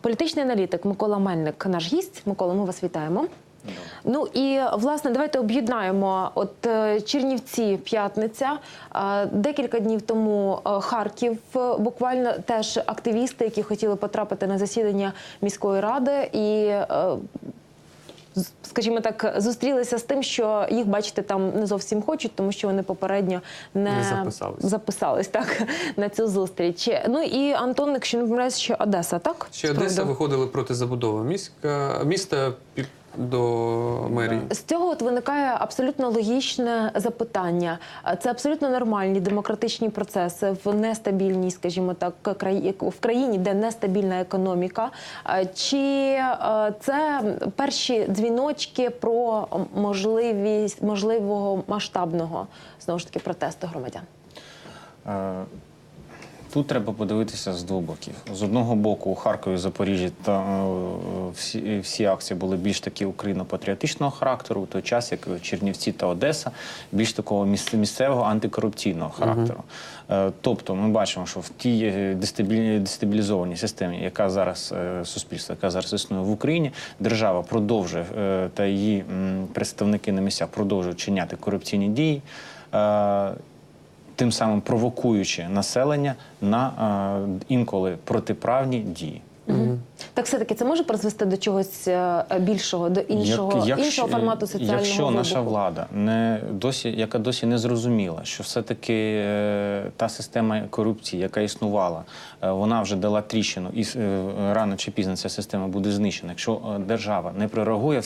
Політичний аналітик Микола Мельник, наш гість. Микола, ми вас вітаємо. Ну і власне давайте об'єднаємо. От е, Чернівці, п'ятниця, е, декілька днів тому е, Харків. Буквально теж активісти, які хотіли потрапити на засідання міської ради, і скажімо так, зустрілися з тим, що їх бачити там не зовсім хочуть, тому що вони попередньо не, Не записались. записались так на цю зустріч. Ну і Антон, якщо не помиляюсь, що Одеса, так Ще Одеса виходили проти забудови міська, міста до мерії. З цього от виникає абсолютно логічне запитання. Це абсолютно нормальні демократичні процеси в нестабільній, скажімо так, краї... в країні, де нестабільна економіка. Чи е, це перші дзвіночки про можливість можливого масштабного знову ж таки протесту громадян? Е, Тут треба подивитися з двох боків. З одного боку, у Харкові, Запоріжжі та е, всі, всі акції були більш такі україно-патріотичного характеру, в той час як Чернівці та Одеса більш такого міс- місцевого антикорупційного характеру. Е, Тобто, ми бачимо, що в тій е, дестабілі- дестабілізованій системі, яка зараз е, суспільство, яка зараз існує в Україні, держава продовжує е, та її представники на місцях продовжують чиняти корупційні дії. Тим самим провокуючи населення на е, інколи протиправні дії. Так, все таки це може призвести до чогось е, більшого, до іншого, іншого формату соціального якщо наша влада не досі, яка досі не зрозуміла, що все-таки е, та система корупції, яка існувала, е, вона вже дала тріщину, і рано чи пізно ця система буде знищена. Якщо держава не прореагує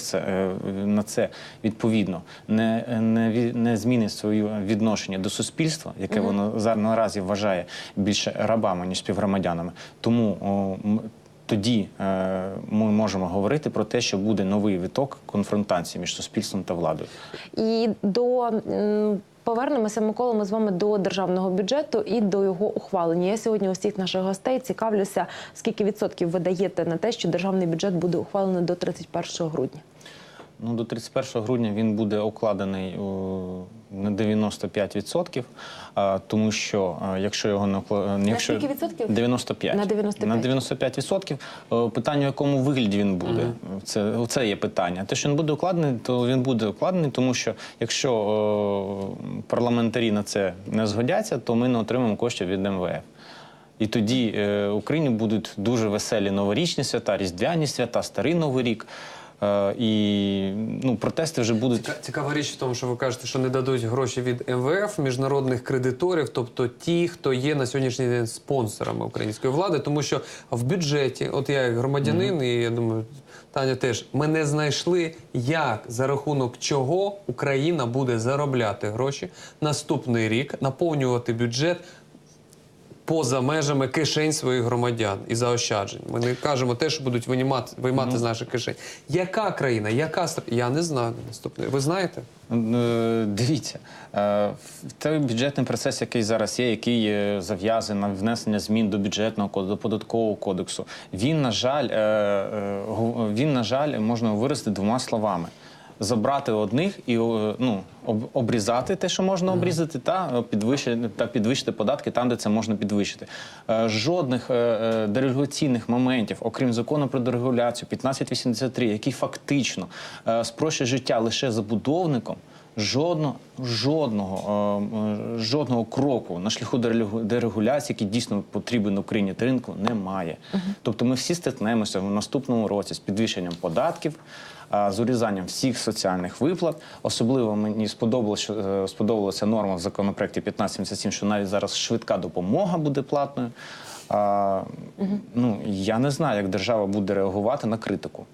на це відповідно, не, не, не змінить своє відношення до суспільства, яке воно зараз наразі вважає більше рабами ніж співгромадянами, тому тоді е, ми можемо говорити про те, що буде новий виток конфронтації між суспільством та владою. І до повернемося Микола, ми з вами до державного бюджету і до його ухвалення. Я сьогодні у всіх наших гостей цікавлюся, скільки відсотків ви даєте на те, що державний бюджет буде ухвалений до 31 грудня. Ну, до 31 грудня він буде окладений о, на 95%, тому що якщо його не окла- якщо скільки відсотків? 95. На 95. На 95%. Е, Питання, в якому вигляді він буде, це, це є питання. Те, що він буде укладений, то він буде укладений, тому що якщо о, парламентарі на це не згодяться, то ми не отримаємо коштів від МВФ. І тоді е, в Україні будуть дуже веселі новорічні свята, різдвяні свята, старий новий рік. Е, і ну, протести вже будуть. Ціка- Цікава річ в тому, що ви кажете, що не дадуть гроші від МВФ, міжнародних кредиторів, тобто ті, хто є на сьогоднішній день спонсорами української влади, тому що в бюджеті, от я як громадянин, і я думаю, Таня теж, ми не знайшли, як за рахунок чого Україна буде заробляти гроші наступний рік, наповнювати бюджет. Поза межами кишень своїх громадян і заощаджень. Ми не кажемо те, що будуть винімати, виймати з наших кишень. Яка країна, яка Я не знаю наступне. Ви знаєте? Е, Дивіться, е, той бюджетний процес, який зараз є, який е, зав'язаний на внесення змін до бюджетного коду, до податкового кодексу, він, на жаль, він, на жаль, можна виразити двома словами. Забрати одних і е, ну, об- обрізати те, що можна обрізати, та е, підвищити, та підвищити податки там, де це можна підвищити. Е, Жодних дерегуляційних моментів, окрім закону про дерегуляцію 1583, який фактично спрощує життя лише забудовником. Жодного, жодного, жодного кроку на шляху дерегу- дерегуляції, який дійсно потрібен Україні ринку, немає. Тобто ми всі стикнемося в наступному році з підвищенням податків, з урізанням всіх соціальних виплат. Особливо мені сподобалося, е, сподобалася норма в законопроекті 1577, що навіть зараз швидка допомога буде платною. А, ну, я не знаю, як держава буде реагувати на критику.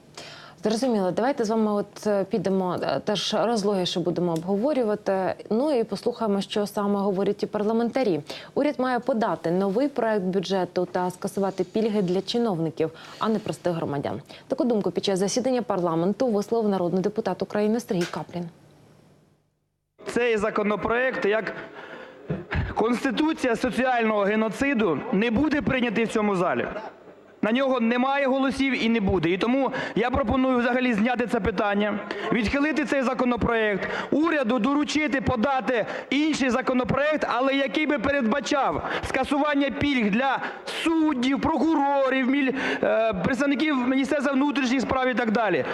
Зрозуміло, давайте з вами от е, підемо е, теж розлогіше будемо обговорювати. Ну і послухаємо, що саме говорять і парламентарі. Уряд має подати новий проект бюджету та скасувати пільги для чиновників, а не простих громадян. Таку думку під час засідання парламенту висловив народний депутат України Сергій Каплін. Цей законопроект як конституція соціального геноциду не буде прийнятий в цьому залі. На нього немає голосів і не буде. І тому я пропоную взагалі зняти це питання, відхилити цей законопроект, уряду доручити подати інший законопроект, але який би передбачав скасування пільг для суддів, прокурорів, міль- е, представників Міністерства внутрішніх справ і так далі.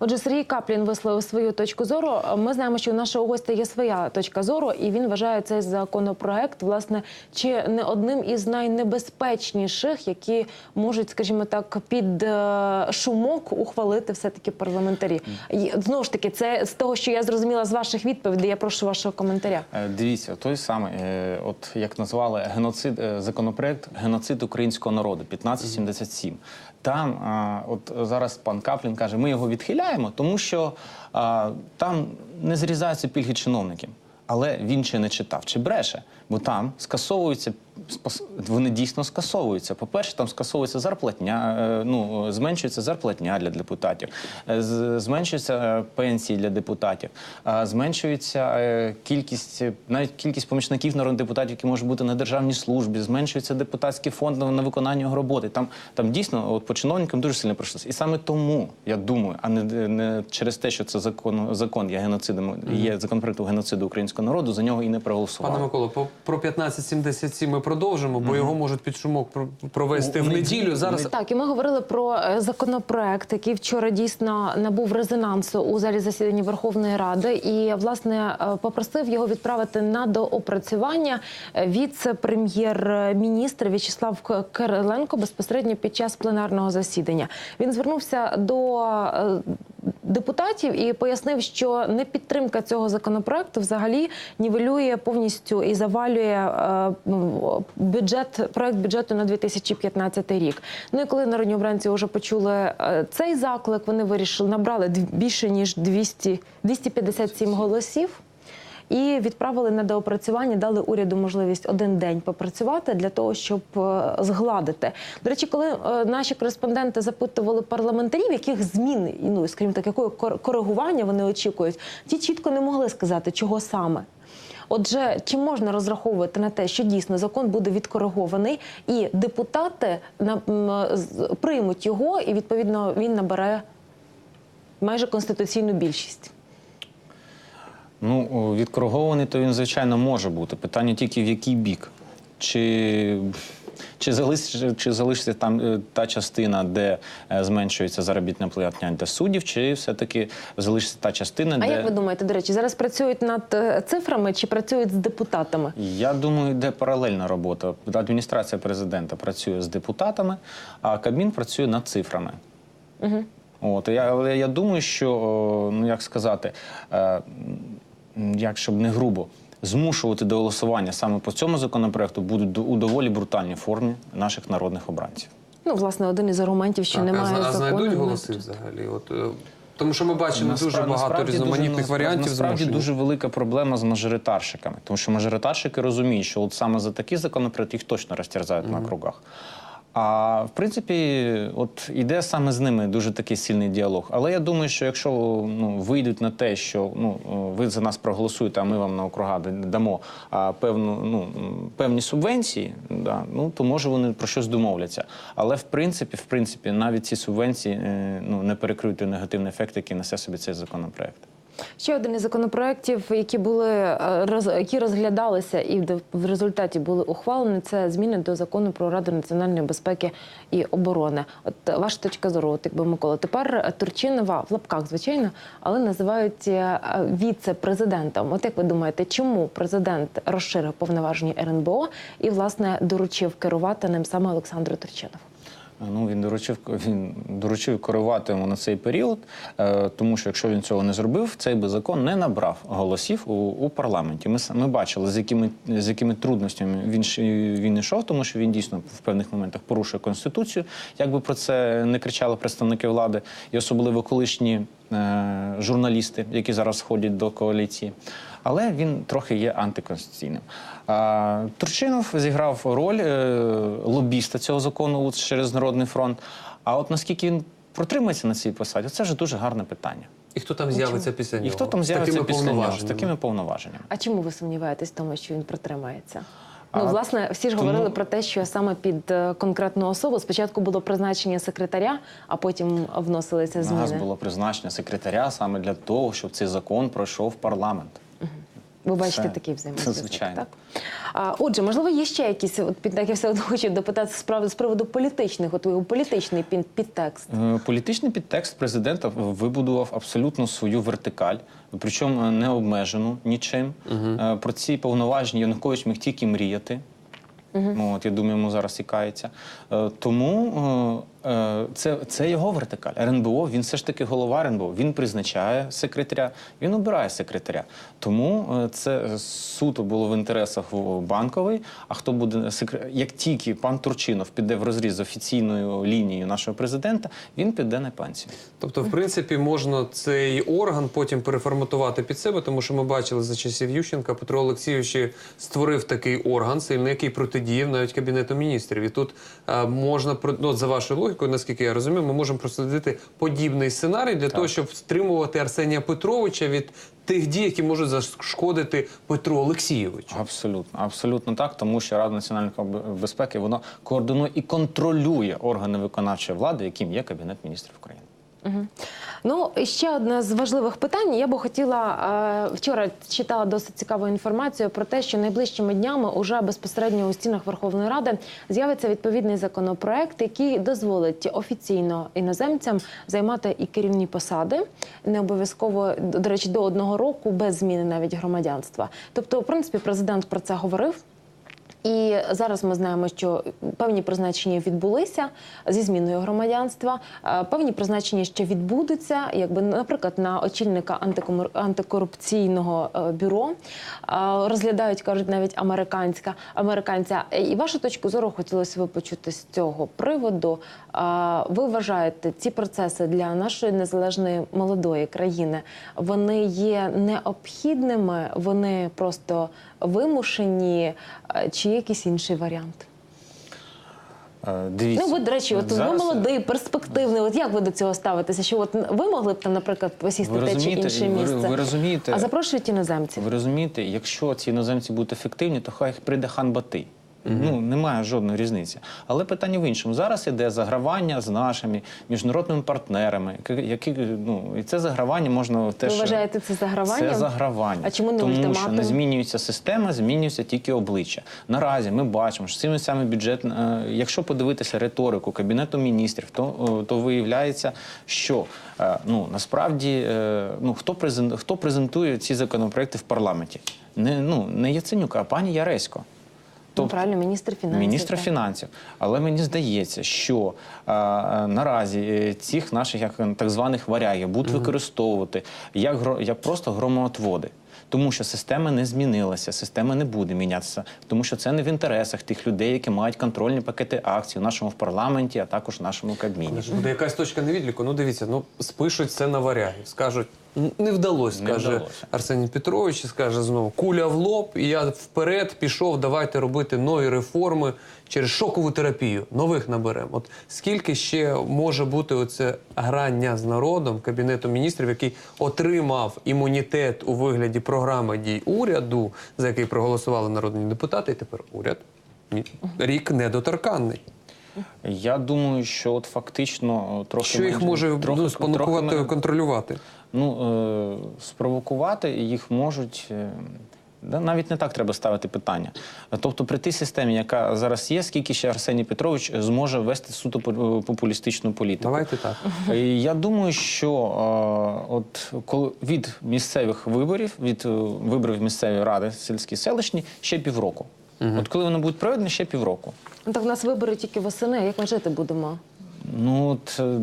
Отже, Сергій Каплін висловив свою точку зору. Ми знаємо, що у нашого гостя є своя точка зору, і він вважає цей законопроект, власне, чи не одним із найнебезпечніших, які можуть, скажімо так, під е, шумок ухвалити все-таки парламентарі. І, Знову ж таки, це з того, що я зрозуміла з ваших відповідей. Я прошу вашого коментаря. Е, Дивіться, той самий, е, от як назвали геноцид законопроект геноцид українського народу 1577. Там а, от зараз пан Каплін каже, ми його відхиляємо, тому що а, там не зрізаються пільги чиновників. Але він чи не читав, чи бреше, бо там скасовуються вони дійсно скасовуються. По-перше, там скасовується зарплатня, е, ну зменшується зарплатня для депутатів, е, зменшується е, пенсії для депутатів, зменшується кількість, навіть кількість помічників народних депутатів, які можуть бути на державній службі, зменшується депутатський фонд на, на виконання його роботи. Там, там дійсно от, по чиновникам дуже сильно пройшлося. І саме тому я думаю, а не, не через те, що це закон, закон є геноцидом, є законопроект геноциду українського народу, за нього і не проголосували. Пане Миколо, по- про 1577 ми продовжимо, бо його можуть під шумок про- провести в неділю. Зараз Так, і ми говорили про е, законопроект, який вчора дійсно набув резонансу у залі засідання Верховної Ради, і власне е, попросив його відправити на доопрацювання е, віце-прем'єр-міністр В'ячеслав К- Кириленко безпосередньо під час пленарного засідання. Він звернувся до е, депутатів і пояснив, що непідтримка цього законопроекту взагалі нівелює повністю і завалює е, ну, бюджет, проект бюджету на 2015 рік. Ну і коли народні обранці вже почули е, цей заклик, вони вирішили набрали більше ніж 200, 257 голосів. І відправили на доопрацювання, дали уряду можливість один день попрацювати для того, щоб е, згладити. До речі, коли е, наші кореспонденти запитували парламентарів, яких змін, ну скажімо так, якого кор- коригування вони очікують, ті чітко не могли сказати, чого саме. Отже, чи можна розраховувати на те, що дійсно закон буде відкоригований, і депутати на- з- приймуть його, і відповідно він набере майже конституційну більшість? Ну, відкоригований, то він, звичайно, може бути. Питання тільки в який бік. Чи, чи, залиш, чи залишиться там е, та частина, де е, зменшується заробітна платня для суддів, чи все-таки залишиться та частина, А де. як ви думаєте, до речі, зараз працюють над е, цифрами чи працюють з депутатами? Я думаю, йде паралельна робота. Адміністрація президента працює з депутатами, а Кабмін працює над цифрами. Угу. От я, я думаю, що ну як сказати, як щоб не грубо. Змушувати до голосування саме по цьому законопроекту будуть у доволі брутальній формі наших народних обранців. Ну, власне, один із аргументів, що Так, немає а, знайдуть голоси взагалі. От е, тому, що ми бачимо дуже багато різноманітних дуже- варіантів. Насправді дуже велика проблема з мажоритарщиками, тому що мажоритарщики розуміють, що от саме за такі законопроекти їх точно розтерзають на кругах. А в принципі, от іде саме з ними дуже такий сильний діалог. Але я думаю, що якщо ну, вийдуть на те, що ну ви за нас проголосуєте, а ми вам на округа дамо а, певну ну певні субвенції, да, ну то може вони про щось домовляться. Але в принципі, в принципі, навіть ці субвенції е, ну не перекриють той негативний ефект, який несе собі цей законопроект. Ще один із законопроєктів, які були е, які розглядалися і в- результаті були ухвалені, це зміни до закону про раду національної безпеки і оборони. От е, ваша точка зору, от якби Микола, тепер е, Турчинова в лапках, звичайно, але називають віце-президентом. От як ви думаєте, чому президент розширив повноваження РНБО і власне доручив керувати ним саме Олександру Турчинову? Ну він доручив він доручив керувати йому на цей період, е, тому що якщо він цього не зробив, цей би закон не набрав голосів у, у парламенті. Ми ми бачили, з якими з якими трудностями він він йшов, тому що він дійсно в певних моментах порушує конституцію. Якби про це не кричали представники влади, і особливо колишні е, журналісти, які зараз входять до коаліції. Але він трохи є антиконституційним. Турчинов зіграв роль е, лобіста цього закону через Народний фронт. А от наскільки він протримається на цій посаді, це вже дуже гарне питання. І хто там з'явиться після нього? І хто там З з'явиться такими після нього з повноваженнями? такими повноваженнями? А чому ви сумніваєтесь в тому, що він протримається? Ну, власне, всі ж тому- говорили про те, що саме під е, конкретну особу спочатку було призначення секретаря, а потім вносилися У нас було призначення секретаря саме для того, щоб цей закон пройшов в парламент. Ви бачите Це- такий взаємозв'язок, звичайно. так? А, отже, можливо, є ще якісь, от під так я все одно хочу допитати з приводу, з приводу політичних, от його політичний під, підтекст. Е, Політичний підтекст президента вибудував абсолютно свою вертикаль, причому не обмежену нічим. Е, Про ці повноваження Янукович міг тільки мріяти. Ну, от, я думаю, йому зараз і кається. Е, Тому е, е, це, це його вертикаль. РНБО, він все ж таки голова РНБО. Він призначає секретаря, він обирає секретаря. Тому е, це суто було в інтересах банковий. А хто буде секре... Як тільки пан Турчинов піде в розріз з офіційною лінією нашого президента, він піде на пенсію. Тобто, в принципі, можна цей орган потім переформатувати під себе, тому що ми бачили за часів Ющенка, Петро Олексійович створив такий орган, сильний, який протидіяв навіть кабінету міністрів. І тут е, можна ну, за вашою логікою, наскільки я розумію, ми можемо прослідити подібний сценарій для того, щоб стримувати Арсенія Петровича від тих дій, які можуть зашкодити Петру Олексійовичу. Абсолютно, абсолютно так, тому що Рада національної безпеки вона координує і контролює органи виконавчої влади, яким є Кабінет міністрів України. Ну, ще одне з важливих питань. Я би хотіла е, вчора читала досить цікаву інформацію про те, що найближчими днями уже безпосередньо у стінах Верховної Ради з'явиться відповідний законопроект, який дозволить офіційно іноземцям займати і керівні посади, не обов'язково до речі, до одного року без зміни навіть громадянства. Тобто, в принципі, президент про це говорив. І зараз ми знаємо, що певні призначення відбулися зі зміною громадянства. Е, Певні призначення ще відбудуться, якби наприклад, на очільника антикорупційного е, бюро Е, розглядають, кажуть, навіть американська американця. І вашу точку зору хотілося б почути з цього приводу. Ви вважаєте ці процеси для нашої незалежної молодої країни? Вони є необхідними, вони просто вимушені, чи є якийсь інший варіант? Е, Дивіться, Ну, ви, до речі, от ви молодий, перспективний. От як ви до цього ставитеся? Що от ви могли б там, наприклад, посісти Ви те чи інше місце? ви розумієте- а запрошують іноземців. Ви розумієте, якщо ці іноземці будуть ефективні, то хай прийде хан Бати. Ну немає жодної різниці. Але питання в іншому. Зараз іде загравання з нашими міжнародними партнерами, які- ну і це загравання можна теж Ви вважаєте це заграванням? Це загравання. А чому не Тому що не змінюється система, змінюється тільки обличчя. Наразі ми бачимо, що цими саме бюджет, е, якщо подивитися риторику кабінету міністрів, то, е, то виявляється, що е, ну насправді ну хто презен, хто презентує ці законопроекти в парламенті? Не ну не Яценюк, а пані Яресько. Ну, правильно, міністр фінансів. Міністра так. фінансів. Але мені здається, що е, е, наразі е, цих наших як так званих варягів будуть використовувати як, гро- як просто громоотводи. Тому що система не змінилася, система не буде мінятися, тому що це не в інтересах тих людей, які мають контрольні пакети акцій у нашому в парламенті, а також в нашому кабміні. Буде якась точка невідліку. Ну дивіться, ну спишуть це на варягів. Скажуть, «Н- не вдалося, Не скаже вдалося. Арсеній Петрович, і скаже знову куля в лоб, і я вперед пішов, давайте робити нові реформи через шокову терапію. Нових наберемо. От скільки ще може бути оце грання з народом кабінету міністрів, який отримав імунітет у вигляді програми дій уряду, за який проголосували народні депутати, і тепер уряд рік недоторканний. Я думаю, що от фактично е, трохи Що їх може трохи- ну, спонукувати трохи контролювати? Ну, е, спровокувати їх можуть. Е, Да, навіть не так треба ставити питання. Тобто, при тій системі, яка зараз є, скільки ще Арсеній Петрович зможе вести суто популістичну політику. Давайте так. Е, Я думаю, що е, от коли від місцевих виборів, від е, виборів місцевої ради сільські селищні, ще півроку. От коли вони будуть проведені, ще півроку. Ну, так в нас вибори тільки восени. Як ми жити будемо? Ну от е,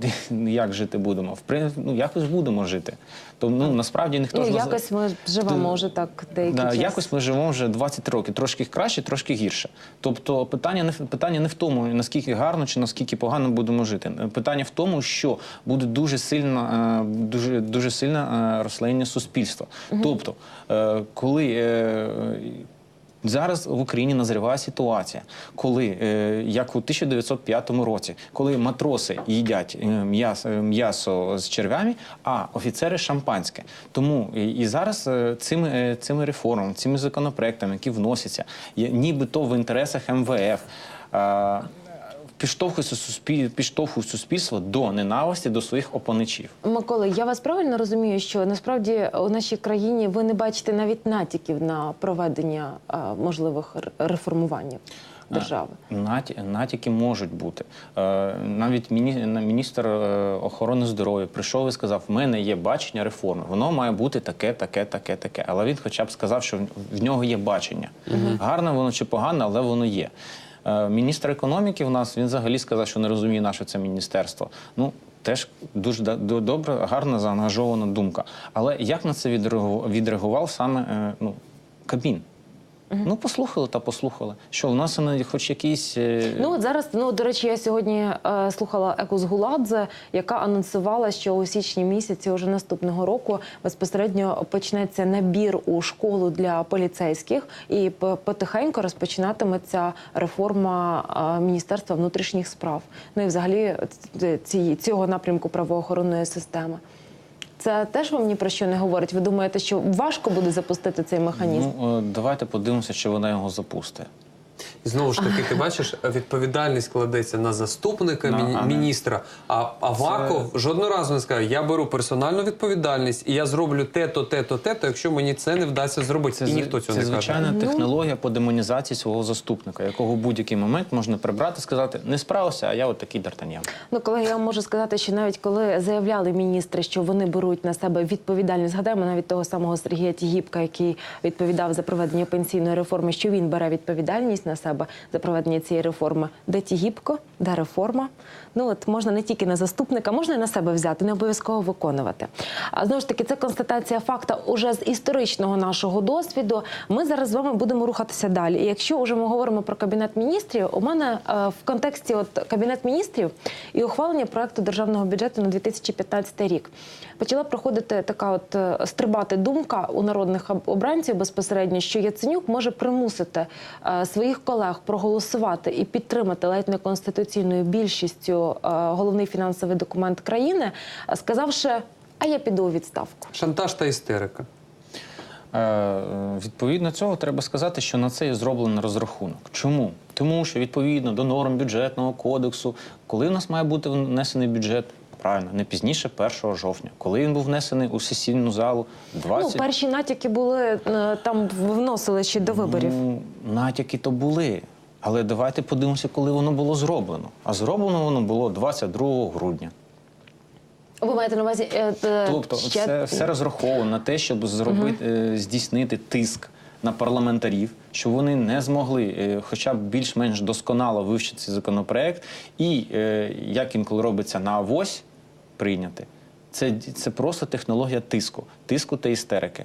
як жити будемо? В ну якось будемо жити. То ну насправді ніхто ну, ж якось ми живемо вже так деякий Да, час. якось ми живемо вже 20 років, трошки краще, трошки гірше. Тобто питання не в- питання не в тому, наскільки гарно чи наскільки погано будемо жити. Питання в тому, що буде дуже сильно, е, дуже, дуже сильне е, розслоєння суспільства. Тобто, е, коли Зараз в Україні назріває ситуація, коли, е, як у 1905 році, коли матроси їдять е, м'ясо, м'ясо з черв'ями, а офіцери шампанське. Тому і, зараз е, цими, е, цими реформами, цими законопроектами, які вносяться, нібито в інтересах МВФ. Е, Підштовхує суспіль... підштовхує суспільство до ненависті до своїх опоничів. Микола, я вас правильно розумію, що насправді у нашій країні ви не бачите навіть натяків на проведення е, можливих р- реформувань держави. Натяки можуть бути. Е, навіть міні, на- міністр е, охорони здоров'я прийшов і сказав: в мене є бачення реформи. Воно має бути таке, таке, таке, таке. Але він хоча б сказав, що в- нього є бачення. Гарне воно чи погане, але воно є. Е, міністр економіки в нас він взагалі сказав, що не розуміє, на що це міністерство. Ну, Теж дуже добре, гарна заангажована думка. Але як на це відреагу- відреагував саме е, ну, Кабмін? Ну, послухали та послухали. Що в нас вони хоч якісь. е, Ну от зараз, ну до речі, я сьогодні е, слухала Екус Гуладзе, яка анонсувала, що у січні місяці уже наступного року безпосередньо почнеться набір у школу для поліцейських, і потихеньку розпочинатиметься реформа е, Міністерства внутрішніх справ. Ну і взагалі ці, цього напрямку правоохоронної системи. Це теж вам ні про що не говорить. Ви думаєте, що важко буде запустити цей механізм? Ну, е, давайте подивимося, чи вона його запустить. І знову ж таки, ти бачиш, відповідальність кладеться на заступника На- міні- а не- міністра. А Аваков жодного разу не сказав, я беру персональну відповідальність і я зроблю те-то, те-то, те-то, якщо мені це не вдасться зробити. і зв- ніхто цього це не каже. звичайна технологія по демонізації свого заступника, якого в будь-який момент можна прибрати, сказати, не справився, а я от такий Д'Артаньян. Ну, колеги, я вам можу сказати, що навіть коли заявляли міністри, що вони беруть на себе відповідальність, згадаємо навіть того самого Сергія Тігіпка, який відповідав за проведення пенсійної реформи, що він бере відповідальність на себе за проведення цієї реформи. Де ті гібко, де реформа? Ну от можна не тільки на заступника, можна і на себе взяти, не обов'язково виконувати. А знову ж таки, це констатація факта уже з історичного нашого досвіду. Ми зараз з вами будемо рухатися далі. І якщо вже ми говоримо про кабінет міністрів, у мене е, в контексті от кабінет міністрів і ухвалення проекту державного бюджету на 2015 рік почала проходити така, от е, стрибати думка у народних обранців безпосередньо, що Яценюк може примусити е, своїх колег проголосувати і підтримати ледь не конституційною більшістю е, головний фінансовий документ країни, е, сказавши, а я піду у відставку. Шантаж та істерика. Е, Відповідно цього треба сказати, що на це і зроблений розрахунок. Чому? Тому що відповідно до норм бюджетного кодексу, коли в нас має бути внесений бюджет, правильно, не пізніше 1 жовтня, коли він був внесений у сесійну залу 20... Ну, перші натяки були е, там вносили ще до виборів. Ну, натяки то були. Але давайте подивимося, коли воно було зроблено. А зроблено воно було 22 грудня. Ви маєте на увазі е, е, Тобто, ще- все, все розраховано на те, щоб зробити, е, здійснити тиск на парламентарів, щоб вони не змогли, е, хоча б більш-менш досконало вивчити цей законопроект, і е, як інколи робиться на авось прийняти. Це, це просто технологія тиску, тиску та істерики.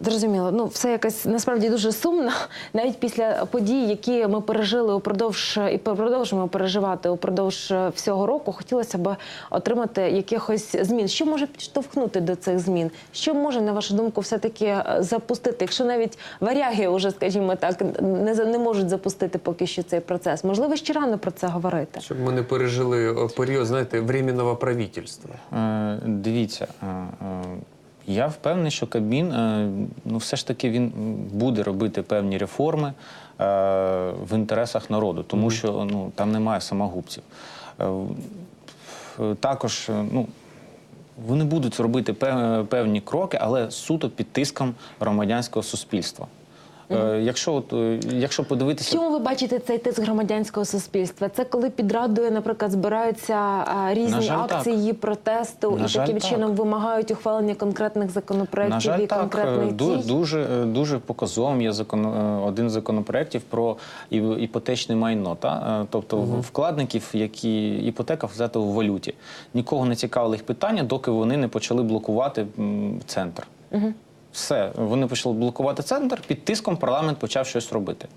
Зрозуміло. Ну, все якось насправді дуже сумно. Навіть після подій, які ми пережили упродовж і продовжуємо переживати упродовж всього року, хотілося б отримати якихось змін. Що може підштовхнути до цих змін? Що може, на вашу думку, все-таки е, запустити? Якщо навіть варяги вже, скажімо так, не, за- не можуть запустити поки що цей процес, можливо, ще рано про це говорити. Щоб ми не пережили е, період, знаєте, временного правительства. Е, дивіться, е, е, я впевнений, що Кабмін е, ну, все ж таки він буде робити певні реформи е, в інтересах народу, тому що ну, там немає самогубців. Е, також ну, вони будуть робити певні кроки, але суто під тиском громадянського суспільства. Е, Якщо, от, е, якщо В подивитися чому ви бачите цей тиск громадянського суспільства? Це коли під радою, наприклад, збираються а, різні На жаль, так. акції протесту На і жаль, таким так. чином вимагають ухвалення конкретних законопроєктів На жаль, і так конкретних Е, ду- дій? дуже е, дуже показовим є закон е, один з законопроєктів про іпотечне майно. Та Е, тобто вкладників, які іпотека взята у валюті. Нікого не цікавили їх питання, доки вони не почали блокувати м, центр. Все, вони почали блокувати центр. Під тиском парламент почав щось робити.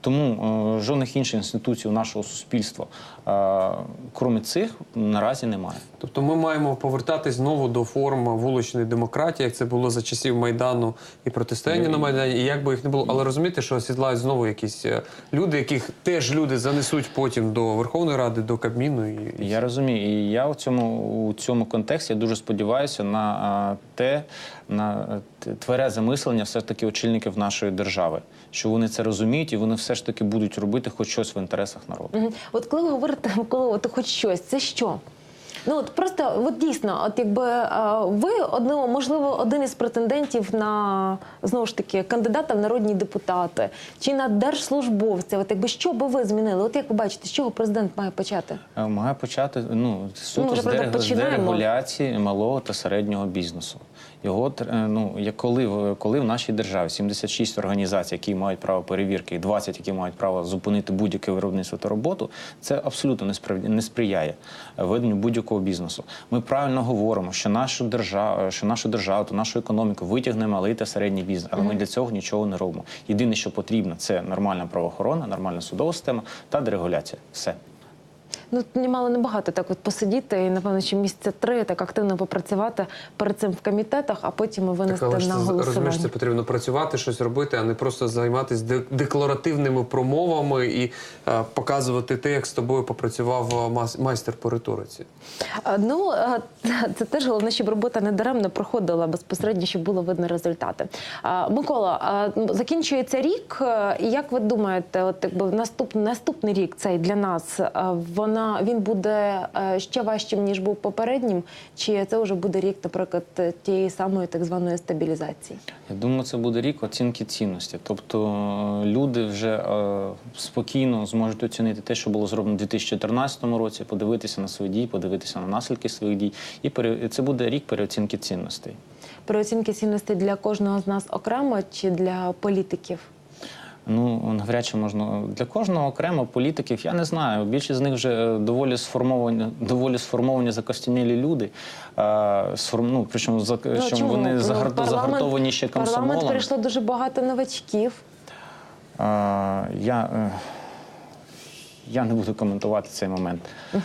Тому е, жодних інших інституцій у нашого суспільства, е, крім цих, наразі немає. Тобто ми маємо повертатись знову до форм вуличної демократії, як це було за часів Майдану і протистояння на Майдані, і як би їх не було. Але розумієте, що осідлають знову якісь е, люди, яких теж люди занесуть потім до Верховної Ради, до Кабміну. І, Я розумію, і я у цьому у цьому контексті дуже сподіваюся на а, те, на тверезе мислення все ж таки очільників нашої держави, що вони це розуміють і вони все ж таки будуть робити хоч щось в інтересах народу. От коли ви говорите, коли от хоч щось, це що? Ну от просто от дійсно, от якби е, ви одного, можливо, один із претендентів на знову ж таки кандидата в народні депутати чи на держслужбовця. От якби що би ви змінили? От як ви бачите, з чого президент має почати? Е, Має почати ну суто вже, з, правда, з дерегуляції малого та середнього бізнесу. Його е, ну як коли в коли в нашій державі 76 організацій, які мають право перевірки, і 20, які мають право зупинити будь-яке виробництво та роботу, це абсолютно не сприв- не сприяє е, веденню будь-якого бізнесу. Ми правильно говоримо, що нашу державу, що нашу державу, та нашу економіку витягне малий та середній бізнес, але ми для цього нічого не робимо. Єдине, що потрібно, це нормальна правоохорона, нормальна судова система та дерегуляція. Все. Ну немало небагато так от посидіти і напевно, ще місяця три так активно попрацювати перед цим в комітетах, а потім і Так, винести але на голосування. розумієш, це потрібно працювати, щось робити, а не просто займатися декларативними промовами і е, показувати те, як з тобою попрацював е, майстер по риториці. А, Ну е, це теж головне, щоб робота не даремно проходила безпосередньо, щоб було видно результати. Микола, закінчується рік. е, Як ви думаєте, от якби наступний наступний рік цей для нас е, вона він буде е, ще важчим ніж був попереднім? Чи це вже буде рік, наприклад, тієї самої так званої стабілізації? Я думаю, це буде рік оцінки цінності. Тобто е, люди вже е, спокійно зможуть оцінити те, що було зроблено у 2014 році, подивитися на свої дії, подивитися на наслідки своїх дій. І пере- це буде рік переоцінки цінностей. Переоцінки цінностей для кожного з нас окремо чи для політиків? Ну, навряд чи можна для кожного окремо політиків. Я не знаю. Більшість з них вже е, доволі сформовані, доволі сформовані закостянілі люди. А, сформ, ну, причому за, Ну, чому? вони Ну, загар- парламент- загартовані ще Парламент прийшло дуже багато новачків. А, я, е, я не буду коментувати цей момент. Е,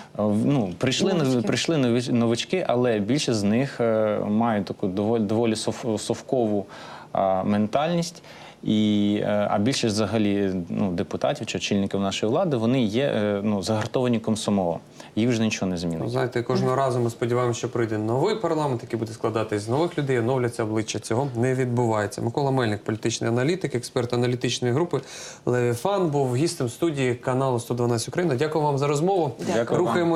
Ну, прийшли, Новачки. нові- прийшли новички, але більшість з них е, мають таку доволі, доволі совкову ментальність. І, е, а більшість взагалі ну, депутатів чи очільників нашої влади вони є е, ну, загартовані комсомолом. Їх вже нічого не Ну, змінить. знаєте, кожного разу ми сподіваємося, що прийде новий парламент, який буде складатись з нових людей, оновляться обличчя. Цього не відбувається. Микола Мельник, політичний аналітик, експерт аналітичної групи Левіфан, був гістем студії каналу 112 Україна. Дякую вам за розмову. Дякую. Рухаємо.